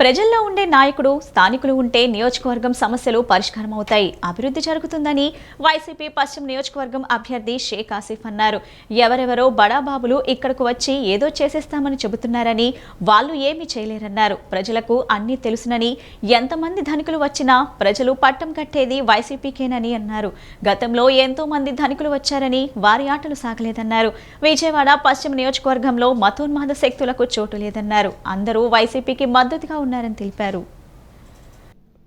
ప్రజల్లో ఉండే నాయకుడు స్థానికులు ఉంటే నియోజకవర్గం సమస్యలు పరిష్కారం అవుతాయి అభివృద్ధి జరుగుతుందని వైసీపీ పశ్చిమ నియోజకవర్గం అభ్యర్థి షేక్ ఆసిఫ్ అన్నారు. ఎవరెవరో బడాబాబులు ఇక్కడకు వచ్చి ఏదో చేసేస్తామని చెబుతున్నారని వాళ్ళు ఏమీ చేయలేరన్నారు. ప్రజలకు అన్నీ తెలుసునని ఎంతమంది ధనికులు వచ్చినా ప్రజలు పట్టం కట్టేది వైసీపీకేనని అన్నారు. గతంలో ఎంతో మంది ధనికులు వచ్చారని వారి ఆటలు సాగలేదన్నారు. విజయవాడ పశ్చిమ నియోజకవర్గంలో మతోన్మాద శక్తులకు చోటు లేదన్నారు. అందరూ వైసీపీకి మద్దతుగా ఉన్నారని తెలిపారు.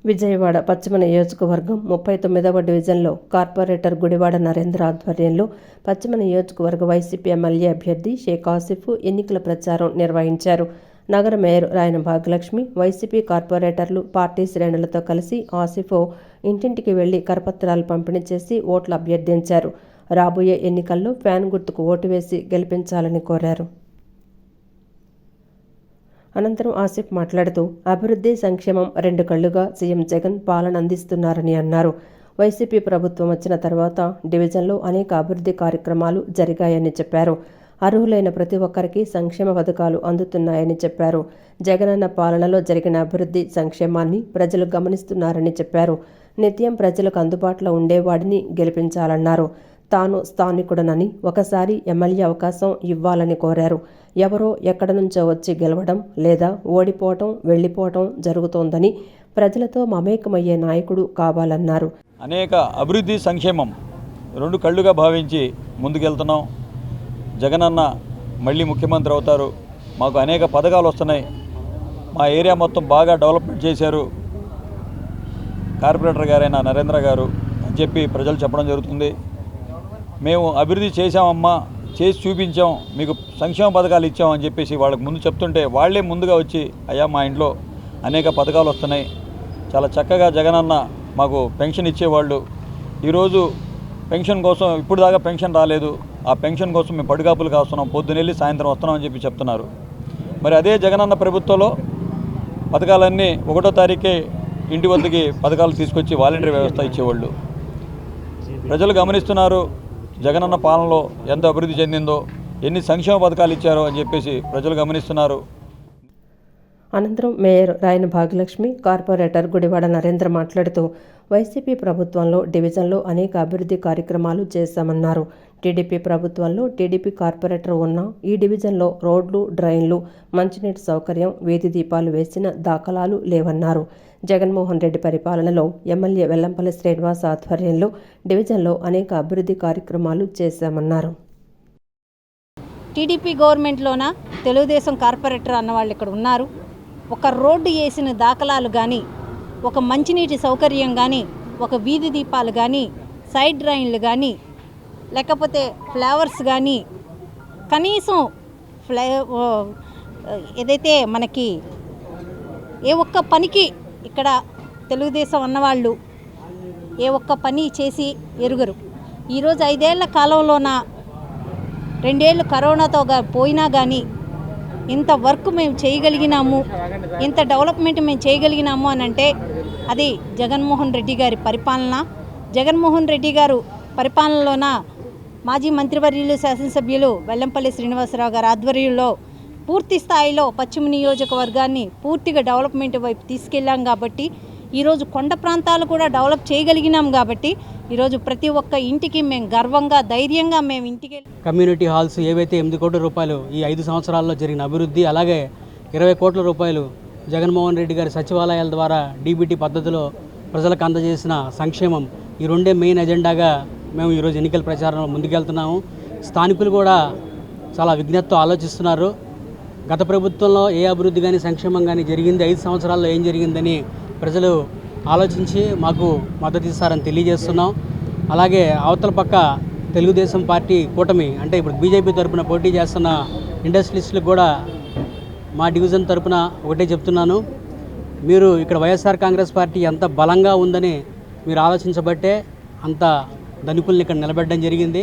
విజయవాడ పశ్చిమ నియోజకవర్గం ముప్పై తొమ్మిదవ డివిజన్లో కార్పొరేటర్ గుడివాడ నరేంద్ర ఆధ్వర్యంలో పశ్చిమ నియోజకవర్గ వైసీపీ ఎమ్మెల్యే అభ్యర్థి షేక్ ఆసిఫ్ ఎన్నికల ప్రచారం నిర్వహించారు. నగర మేయర్ రాయన భాగ్యలక్ష్మి వైసీపీ కార్పొరేటర్లు పార్టీ శ్రేణులతో కలిసి ఆసిఫ్ ఇంటింటికి వెళ్ళి కరపత్రాలు పంపిణీ చేసి ఓట్లు అభ్యర్థించారు. రాబోయే ఎన్నికల్లో ఫ్యాన్ గుర్తుకు ఓటు వేసి గెలిపించాలని కోరారు. అనంతరం ఆసిఫ్ మాట్లాడుతూ అభివృద్ధి సంక్షేమం రెండు కళ్ళుగా సీఎం జగన్ పాలన అందిస్తున్నారని అన్నారు. వైసీపీ ప్రభుత్వం వచ్చిన తర్వాత డివిజన్లో అనేక అభివృద్ధి కార్యక్రమాలు జరిగాయని చెప్పారు. అర్హులైన ప్రతి ఒక్కరికి సంక్షేమ పథకాలు అందుతున్నాయని చెప్పారు. జగనన్న పాలనలో జరిగిన అభివృద్ధి సంక్షేమాన్ని ప్రజలు గమనిస్తున్నారని చెప్పారు. నిత్యం ప్రజలకు అందుబాటులో ఉండేవాడిని గెలిపించాలన్నారు. తాను స్థానికుడనని ఒకసారి ఎమ్మెల్యే అవకాశం ఇవ్వాలని కోరారు. ఎవరో ఎక్కడ నుంచో వచ్చి గెలవడం లేదా ఓడిపోవటం వెళ్ళిపోవటం జరుగుతోందని ప్రజలతో మమేకమయ్యే నాయకుడు కావాలన్నారు. అనేక అభివృద్ధి సంక్షేమం రెండు కళ్ళుగా భావించి ముందుకెళ్తున్నాం. జగనన్న మళ్ళీ ముఖ్యమంత్రి అవుతారు. మాకు అనేక పథకాలు వస్తున్నాయి. మా ఏరియా మొత్తం బాగా డెవలప్మెంట్ చేశారు. కార్పొరేటర్ గారైన నరేంద్ర గారు అని చెప్పి ప్రజలు చెప్పడం జరుగుతుంది. మేము అభివృద్ధి చేశామమ్మా చేసి చూపించాం మీకు సంక్షేమ పథకాలు ఇచ్చాం అని చెప్పేసి వాళ్ళకి ముందు చెప్తుంటే వాళ్ళే ముందుగా వచ్చి అయ్యా మా ఇంట్లో అనేక పథకాలు వస్తున్నాయి. చాలా చక్కగా జగనన్న మాకు పెన్షన్ ఇచ్చేవాళ్ళు. ఈరోజు పెన్షన్ కోసం ఇప్పుడు దాకా పెన్షన్ రాలేదు. ఆ పెన్షన్ కోసం మేము పడుగాపులు కాస్తున్నాం. పొద్దునెళ్ళి సాయంత్రం వస్తున్నాం అని చెప్పి చెప్తున్నారు. మరి అదే జగనన్న ప్రభుత్వంలో పథకాలన్నీ ఒకటో తారీఖే ఇంటి వద్దకి పథకాలు తీసుకొచ్చి వాలంటరీ వ్యవస్థ ఇచ్చేవాళ్ళు. ప్రజలు గమనిస్తున్నారు జగనన్న పాలనలో ఎంత అభివృద్ధి చెందిందో ఎన్ని సంక్షేమ పథకాలు ఇచ్చారో అని చెప్పేసి ప్రజలు గమనిస్తున్నారు. అనంతరం మేయర్ రాయన భాగ్యలక్ష్మి కార్పొరేటర్ గుడివాడ నరేంద్ర మాట్లాడుతూ వైసీపీ ప్రభుత్వంలో డివిజన్లో అనేక అభివృద్ధి కార్యక్రమాలు చేశామన్నారు. టీడీపీ ప్రభుత్వంలో టీడీపీ కార్పొరేటర్ ఉన్న ఈ డివిజన్లో రోడ్లు డ్రైన్లు మంచినీటి సౌకర్యం వీధి దీపాలు వేసిన దాఖలాలు లేవన్నారు. జగన్మోహన్ రెడ్డి పరిపాలనలో ఎమ్మెల్యే వెల్లంపల్లి శ్రీనివాస్ ఆధ్వర్యంలో డివిజన్లో అనేక అభివృద్ధి కార్యక్రమాలు చేశామన్నారు. టీడీపీ గవర్నమెంట్లోన? తెలుగుదేశం కార్పొరేటర్ అన్న వాళ్ళు ఇక్కడ ఉన్నారు. ఒక రోడ్డు వేసిన దాఖలాలు కానీ ఒక మంచినీటి సౌకర్యం కానీ ఒక వీధి దీపాలు కానీ సైడ్ డ్రైన్లు కానీ లేకపోతే ఫ్లేవర్స్ కానీ కనీసం ఫ్లే ఏదైతే మనకి ఏ ఒక్క పనికి ఇక్కడ తెలుగుదేశం అన్నవాళ్ళు ఏ ఒక్క పని చేసి ఎరుగరు. ఈరోజు ఐదేళ్ళ కాలంలోన రెండేళ్ళు కరోనాతో పోయినా కానీ ఇంత వర్క్ మేము చేయగలిగినాము ఇంత డెవలప్మెంట్ మేము చేయగలిగినాము అని అంటే అది జగన్మోహన్ రెడ్డి గారి పరిపాలన. జగన్మోహన్ రెడ్డి గారు పరిపాలనలోన మాజీ మంత్రివర్యులు శాసనసభ్యులు వెల్లంపల్లి శ్రీనివాసరావు గారి ఆధ్వర్యంలో పూర్తి స్థాయిలో పశ్చిమ నియోజకవర్గాన్ని పూర్తిగా డెవలప్మెంట్ వైపు తీసుకెళ్ళాం కాబట్టి ఈరోజు కొండ ప్రాంతాలు కూడా డెవలప్ చేయగలిగినాం కాబట్టి ఈరోజు ప్రతి ఒక్క ఇంటికి మేము గర్వంగా ధైర్యంగా మేము ఇంటికి కమ్యూనిటీ హాల్స్ ఏవైతే ఎనిమిది కోట్ల రూపాయలు ఈ ఐదు సంవత్సరాల్లో జరిగిన అభివృద్ధి అలాగే ఇరవై కోట్ల రూపాయలు జగన్మోహన్ రెడ్డి గారి సచివాలయాల ద్వారా డీబీటీ పద్ధతిలో ప్రజలకు అందజేసిన సంక్షేమం ఈ రెండే మెయిన్ ఎజెండాగా మేము ఈరోజు ఎన్నికల ప్రచారంలో ముందుకెళ్తున్నాము. స్థానికులు కూడా చాలా విజ్ఞతతో ఆలోచిస్తున్నారు. గత ప్రభుత్వంలో ఏ అభివృద్ధి కానీ సంక్షేమం కానీ జరిగింది ఐదు సంవత్సరాల్లో ఏం జరిగిందని ప్రజలు ఆలోచించి మాకు మద్దతు ఇస్తారని తెలియజేస్తున్నాం. అలాగే అవతల పక్క తెలుగుదేశం పార్టీ కూటమి అంటే ఇప్పుడు బీజేపీ తరపున పోటీ చేస్తున్న ఇండస్ట్రియలిస్టులకు కూడా మా డివిజన్ తరపున ఒకటే చెప్తున్నాను. మీరు ఇక్కడ వైఎస్ఆర్ కాంగ్రెస్ పార్టీ ఎంత బలంగా ఉందని మీరు ఆలోచించబట్టే అంత ధనికుల్ని ఇక్కడ నిలబెట్టడం జరిగింది.